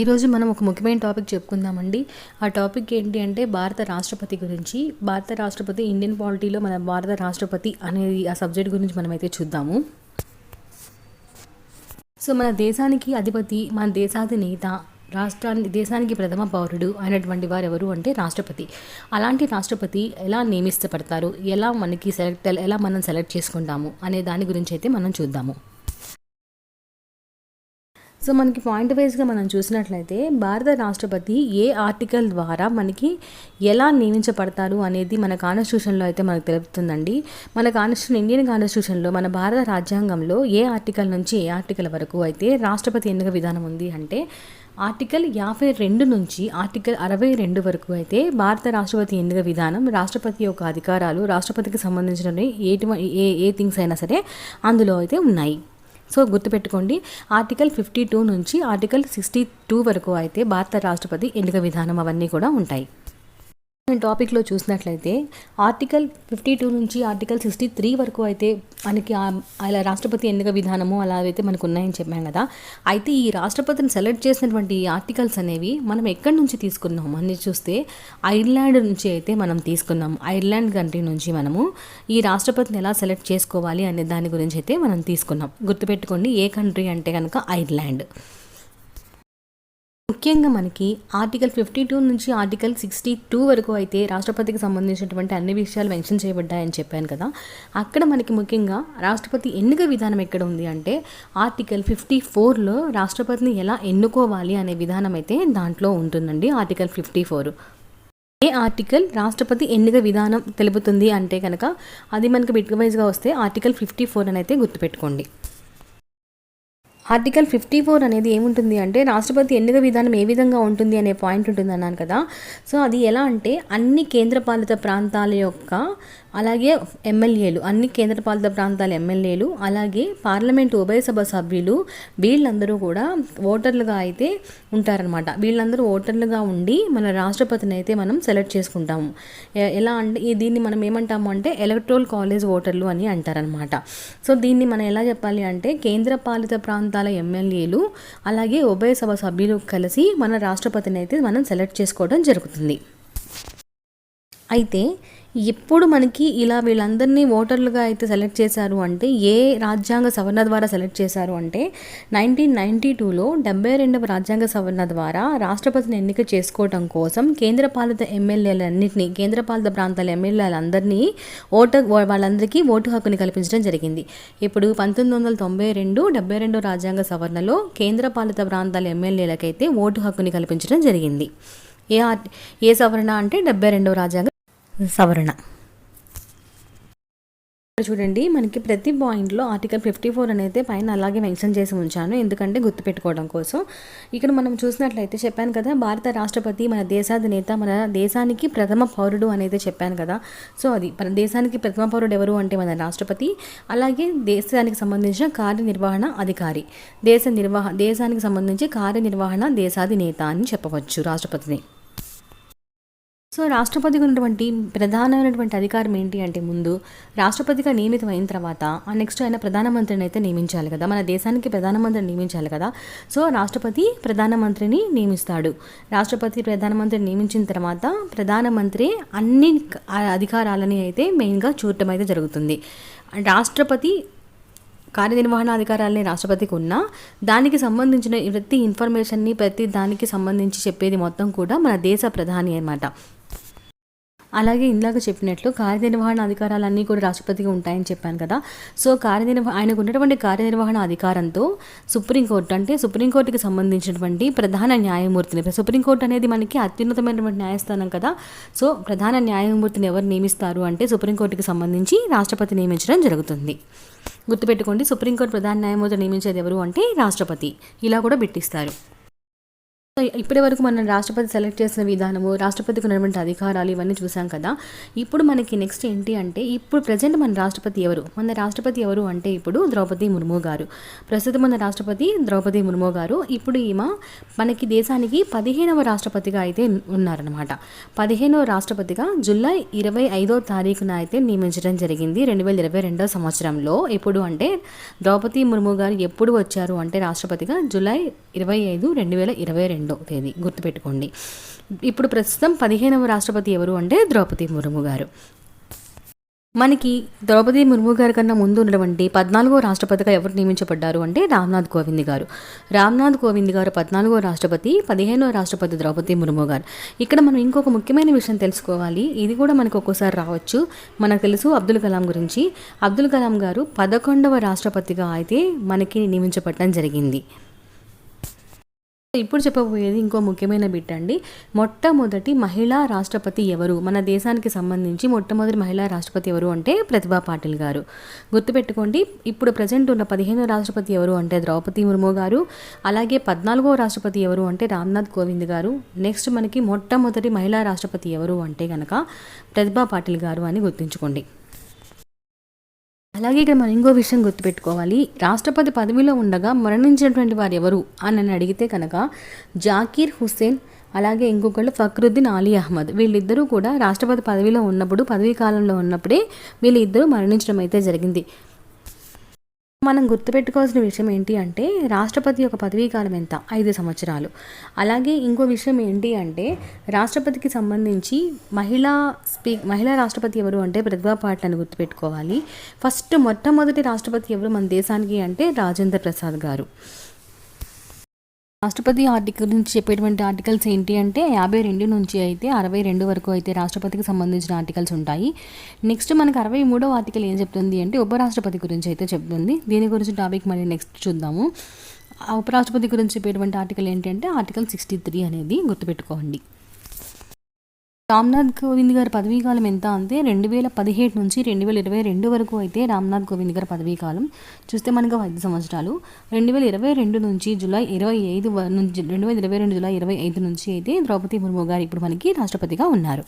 ఈరోజు మనం ఒక ముఖ్యమైన టాపిక్ చెప్పుకుందామండి. ఆ టాపిక్ ఏంటి అంటే భారత రాష్ట్రపతి గురించి. భారత రాష్ట్రపతి ఇండియన్ పాలిటీలో మన భారత రాష్ట్రపతి అనేది ఆ సబ్జెక్ట్ గురించి మనమైతే చూద్దాము. సో మన దేశానికి అధిపతి మన దేశాధినేత రాష్ట్రాన్ని దేశానికి ప్రథమ పౌరుడు అయినటువంటి వారు ఎవరు అంటే రాష్ట్రపతి. అలాంటి రాష్ట్రపతి ఎలా నియమిస్తపడతారు ఎలా మనకి సెలెక్ట్ ఎలా మనం సెలెక్ట్ చేసుకుంటాము? అనే దాని గురించి అయితే మనం చూద్దాము. సో మనకి పాయింట్ వైజ్గా మనం చూసినట్లయితే భారత రాష్ట్రపతి ఏ ఆర్టికల్ ద్వారా మనకి ఎలా నియమించబడతారు అనేది మన కాన్స్టిట్యూషన్లో అయితే మనకు తెలుపుతుందండి. మన కాన్స్టిట్యూషన్ ఇండియన్ కాన్స్టిట్యూషన్లో మన భారత రాజ్యాంగంలో ఏ ఆర్టికల్ నుంచి ఏ ఆర్టికల్ వరకు అయితే రాష్ట్రపతి ఎన్నిక విధానం ఉంది అంటే ఆర్టికల్ యాభై రెండు నుంచి ఆర్టికల్ అరవై రెండు వరకు అయితే భారత రాష్ట్రపతి ఎన్నిక విధానం రాష్ట్రపతి యొక్క అధికారాలు రాష్ట్రపతికి సంబంధించిన ఏటి ఏ ఏ థింగ్స్ అయినా సరే అందులో అయితే ఉన్నాయి. సో గుర్తుపెట్టుకోండి ఆర్టికల్ ఫిఫ్టీ టూ నుంచి ఆర్టికల్ సిక్స్టీ టూ వరకు అయితే భారత రాష్ట్రపతి ఎన్నిక విధానం అవన్నీ కూడా ఉంటాయి. టాపిక్లో చూసినట్లయితే ఆర్టికల్ ఫిఫ్టీ టూ నుంచి ఆర్టికల్ సిక్స్టీ త్రీ వరకు అయితే మనకి అలా రాష్ట్రపతి ఎన్నిక విధానము అలా అయితే మనకు ఉన్నాయని చెప్పాం కదా. అయితే ఈ రాష్ట్రపతిని సెలెక్ట్ చేసినటువంటి ఆర్టికల్స్ అనేవి మనం ఎక్కడి నుంచి తీసుకున్నాము? అని చూస్తే ఐర్లాండ్ నుంచి అయితే మనం తీసుకున్నాము. ఐర్లాండ్ కంట్రీ నుంచి మనము ఈ రాష్ట్రపతిని ఎలా సెలెక్ట్ చేసుకోవాలి అనే దాని గురించి అయితే మనం తీసుకున్నాం. గుర్తుపెట్టుకోండి ఏ కంట్రీ అంటే కనుక ఐర్లాండ్. ముఖ్యంగా మనకి ఆర్టికల్ ఫిఫ్టీ టూ నుంచి ఆర్టికల్ సిక్స్టీ టూ వరకు అయితే రాష్ట్రపతికి సంబంధించినటువంటి అన్ని విషయాలు మెన్షన్ చేయబడ్డాయని చెప్పాను కదా. అక్కడ మనకి ముఖ్యంగా రాష్ట్రపతి ఎన్నిక విధానం ఎక్కడ ఉంది అంటే ఆర్టికల్ ఫిఫ్టీ ఫోర్లో రాష్ట్రపతిని ఎలా ఎన్నుకోవాలి అనే విధానం అయితే దాంట్లో ఉంటుందండి ఆర్టికల్ ఫిఫ్టీ ఫోర్. ఏ ఆర్టికల్ రాష్ట్రపతి ఎన్నిక విధానం తెలుపుతుంది అంటే కనుక అది మనకి బిట్వైజ్గా వస్తే ఆర్టికల్ ఫిఫ్టీ ఫోర్ అని అయితే గుర్తుపెట్టుకోండి. ఆర్టికల్ ఫిఫ్టీ ఫోర్ అనేది ఏముంటుంది అంటే రాష్ట్రపతి ఎన్నిక విధానం ఏ విధంగా ఉంటుంది అనే పాయింట్ ఉంటుంది అన్నాను కదా. సో అది ఎలా అంటే అన్ని కేంద్రపాలిత ప్రాంతాల యొక్క అలాగే ఎమ్మెల్యేలు అన్ని కేంద్రపాలిత ప్రాంతాల ఎమ్మెల్యేలు అలాగే పార్లమెంటు ఉభయ సభ సభ్యులు వీళ్ళందరూ కూడా ఓటర్లుగా అయితే ఉంటారనమాట వీళ్ళందరూ ఓటర్లుగా ఉండి మన రాష్ట్రపతిని అయితే మనం సెలెక్ట్ చేసుకుంటాము. ఎలా అంటే దీన్ని మనం ఏమంటాము అంటే ఎలక్ట్రోల్ కాలేజ్ ఓటర్లు అని అంటారనమాట సో దీన్ని మనం ఎలా చెప్పాలి అంటే కేంద్రపాలిత ప్రాంతాల ఎమ్మెల్యేలు అలాగే ఉభయ సభ సభ్యులు కలిసి మన రాష్ట్రపతిని అయితే మనం సెలెక్ట్ చేసుకోవడం జరుగుతుంది. అయితే ఎప్పుడు మనకి ఇలా వీళ్ళందరినీ ఓటర్లుగా అయితే సెలెక్ట్ చేశారు అంటే ఏ రాజ్యాంగ సవరణ ద్వారా సెలెక్ట్ చేశారు అంటే నైన్టీన్ నైన్టీ టూలో డెబ్బై రెండవ రాజ్యాంగ సవరణ ద్వారా రాష్ట్రపతిని ఎన్నిక చేసుకోవడం కోసం కేంద్రపాలిత ఎమ్మెల్యేలన్నింటినీ కేంద్రపాలిత ప్రాంతాల ఎమ్మెల్యేలందరినీ ఓటర్ వాళ్ళందరికీ ఓటు హక్కుని కల్పించడం జరిగింది. ఇప్పుడు పంతొమ్మిది వందల తొంభై రెండు డెబ్బై రెండో రాజ్యాంగ సవరణలో కేంద్రపాలిత ప్రాంతాల ఎమ్మెల్యేలకైతే ఓటు హక్కుని కల్పించడం జరిగింది. ఏ ఏ సవరణ అంటే డెబ్బై రెండవ రాజ్యాంగ సవరణ. చూడండి మనకి ప్రతి పాయింట్లో ఆర్టికల్ ఫిఫ్టీ ఫోర్ అనేది పైన అలాగే మెన్షన్ చేసి ఉంచాను. ఎందుకంటే గుర్తుపెట్టుకోవడం కోసం. ఇక్కడ మనం చూసినట్లయితే చెప్పాను కదా భారత రాష్ట్రపతి మన దేశాధినేత మన దేశానికి ప్రథమ పౌరుడు అనేది చెప్పాను కదా. సో అది మన దేశానికి ప్రథమ పౌరుడు ఎవరు అంటే మన రాష్ట్రపతి. అలాగే దేశానికి సంబంధించిన కార్యనిర్వహణ అధికారి. దేశ నిర్వహ దేశానికి సంబంధించి కార్యనిర్వహణ దేశాధినేత అని చెప్పవచ్చు రాష్ట్రపతిని సో రాష్ట్రపతికి ఉన్నటువంటి ప్రధానమైనటువంటి అధికారం ఏంటి అంటే ముందు రాష్ట్రపతిగా నియమితమైన తర్వాత ఆ నెక్స్ట్ ఆయన ప్రధానమంత్రిని అయితే నియమించాలి కదా. మన దేశానికి ప్రధానమంత్రిని నియమించాలి కదా. సో రాష్ట్రపతి ప్రధానమంత్రిని నియమిస్తాడు. రాష్ట్రపతి ప్రధానమంత్రిని నియమించిన తర్వాత ప్రధానమంత్రి అన్ని అధికారాలని అయితే మెయిన్గా చూడటం అయితే జరుగుతుంది. రాష్ట్రపతి కార్యనిర్వహణాధికారాలని రాష్ట్రపతికి ఉన్నా దానికి సంబంధించిన ప్రతి ఇన్ఫర్మేషన్ని ప్రతి దానికి సంబంధించి చెప్పేది మొత్తం కూడా మన దేశ ప్రధాని అనమాట అలాగే ఇందాక చెప్పినట్లు కార్యనిర్వహణ అధికారాలన్నీ కూడా రాష్ట్రపతికి ఉంటాయని చెప్పాను కదా. సో కార్యనిర్వ ఆయనకు ఉన్నటువంటి కార్యనిర్వహణ అధికారంతో సుప్రీంకోర్టు అంటే సుప్రీంకోర్టుకి సంబంధించినటువంటి ప్రధాన న్యాయమూర్తిని సుప్రీంకోర్టు అనేది మనకి అత్యున్నతమైనటువంటి న్యాయస్థానం కదా. సో ప్రధాన న్యాయమూర్తిని ఎవరు నియమిస్తారు అంటే సుప్రీంకోర్టుకి సంబంధించి రాష్ట్రపతి నియమించడం జరుగుతుంది. గుర్తుపెట్టుకోండి సుప్రీంకోర్టు ప్రధాన న్యాయమూర్తి నియమించేది ఎవరు అంటే రాష్ట్రపతి. ఇలా కూడా పెట్టిస్తారు. సో ఇప్పటి వరకు మనం రాష్ట్రపతి సెలెక్ట్ చేసిన విధానము రాష్ట్రపతికి ఉన్నటువంటి అధికారాలు ఇవన్నీ చూసాం కదా. ఇప్పుడు మనకి నెక్స్ట్ ఏంటి అంటే ఇప్పుడు ప్రజెంట్ మన రాష్ట్రపతి ఎవరు? మన రాష్ట్రపతి ఎవరు అంటే ఇప్పుడు ద్రౌపది ముర్ము గారు. ప్రస్తుతం మన రాష్ట్రపతి ద్రౌపది ముర్ము గారు. ఇప్పుడు ఈమె మనకి దేశానికి పదిహేనవ రాష్ట్రపతిగా అయితే ఉన్నారనమాట పదిహేనవ రాష్ట్రపతిగా జూలై ఇరవై ఐదో తారీఖున అయితే నియమించడం జరిగింది రెండు వేల ఇరవై రెండో సంవత్సరంలో. ఎప్పుడు అంటే ద్రౌపది ముర్ము గారు ఎప్పుడు వచ్చారు అంటే రాష్ట్రపతిగా జూలై ఇరవై ఐదు రెండు వేల ఇరవై రెండు. తేదీ గుర్తుపెట్టుకోండి. ఇప్పుడు ప్రస్తుతం పదిహేనవ రాష్ట్రపతి ఎవరు అంటే ద్రౌపది ముర్ము గారు. మనకి ద్రౌపది ముర్ము గారి కన్నా ముందు ఉన్నటువంటి పద్నాలుగో రాష్ట్రపతిగా ఎవరు నియమించబడ్డారు అంటే రామ్నాథ్ కోవింద్ గారు. రామ్నాథ్ కోవింద్ గారు పద్నాలుగో రాష్ట్రపతి పదిహేనో రాష్ట్రపతి ద్రౌపది ముర్ము గారు. ఇక్కడ మనం ఇంకొక ముఖ్యమైన విషయం తెలుసుకోవాలి. ఇది కూడా మనకు ఒక్కోసారి రావచ్చు. మనకు తెలుసు అబ్దుల్ కలాం గురించి. అబ్దుల్ కలాం గారు పదకొండవ రాష్ట్రపతిగా అయితే మనకి నియమించబడటం జరిగింది. ఇప్పుడు చెప్పబోయేది ఇంకో ముఖ్యమైన బిట్ అండి మొట్టమొదటి మహిళా రాష్ట్రపతి ఎవరు? మన దేశానికి సంబంధించి మొట్టమొదటి మహిళా రాష్ట్రపతి ఎవరు అంటే ప్రతిభా పాటిల్ గారు. గుర్తుపెట్టుకోండి ఇప్పుడు ప్రజెంట్ ఉన్న పదిహేనో రాష్ట్రపతి ఎవరు అంటే ద్రౌపది ముర్ము గారు అలాగే పద్నాలుగో రాష్ట్రపతి ఎవరు అంటే రామ్నాథ్ కోవింద్ గారు. నెక్స్ట్ మనకి మొట్టమొదటి మహిళా రాష్ట్రపతి ఎవరు అంటే కనుక ప్రతిభా పాటిల్ గారు అని గుర్తుంచుకోండి. అలాగే ఇక్కడ మనం ఇంకో విషయం గుర్తుపెట్టుకోవాలి. రాష్ట్రపతి పదవిలో ఉండగా మరణించినటువంటి వారు ఎవరు అని నన్ను అడిగితే కనుక జాకీర్ హుస్సేన్ అలాగే ఇంకొకళ్ళు ఫక్రుద్దీన్ అలీ అహ్మద్. వీళ్ళిద్దరూ కూడా రాష్ట్రపతి పదవిలో ఉన్నప్పుడు పదవీ కాలంలో ఉన్నప్పుడే వీళ్ళిద్దరూ మరణించడం అయితే జరిగింది. మనం గుర్తుపెట్టుకోవాల్సిన విషయం ఏంటి అంటే రాష్ట్రపతి యొక్క పదవీ కాలం ఎంత? ఐదు సంవత్సరాలు. అలాగే ఇంకో విషయం ఏంటి అంటే రాష్ట్రపతికి సంబంధించి మహిళా స్పీ మహిళా రాష్ట్రపతి ఎవరు అంటే ప్రతిభా పాటిల్ అని గుర్తుపెట్టుకోవాలి. ఫస్ట్ మొట్టమొదటి రాష్ట్రపతి ఎవరు మన దేశానికి అంటే రాజేంద్ర ప్రసాద్ గారు. రాష్ట్రపతి ఆర్టికల్ నుంచి చెప్పేటువంటి ఆర్టికల్స్ ఏంటి అంటే యాభై రెండు నుంచి అయితే అరవై రెండు వరకు అయితే రాష్ట్రపతికి సంబంధించిన ఆర్టికల్స్ ఉంటాయి. నెక్స్ట్ మనకి అరవై మూడో ఆర్టికల్ ఏం చెప్తుంది అంటే ఉపరాష్ట్రపతి గురించి అయితే చెప్తుంది. దీని గురించి టాపిక్ మళ్ళీ నెక్స్ట్ చూద్దాము. ఉపరాష్ట్రపతి గురించి చెప్పేటువంటి ఆర్టికల్ ఏంటంటే ఆర్టికల్ సిక్స్టీ త్రీ అనేది గుర్తుపెట్టుకోండి. రామ్నాథ్ కోవింద్ గారి పదవీ కాలం ఎంత అంటే రెండు వేల పదిహేడు నుంచి రెండు వేల ఇరవై రెండు వరకు అయితే రామ్నాథ్ కోవింద్ గారి పదవీ కాలం. చూస్తే మనకు ఐదు సంవత్సరాలు. రెండు వేల ఇరవై రెండు నుంచి జూలై ఇరవై ఐదు నుంచి రెండు వేల ఇరవై రెండు జూలై ఇరవై ఐదు నుంచి అయితే ద్రౌపది ముర్ము గారు ఇప్పుడు మనకి రాష్ట్రపతిగా ఉన్నారు.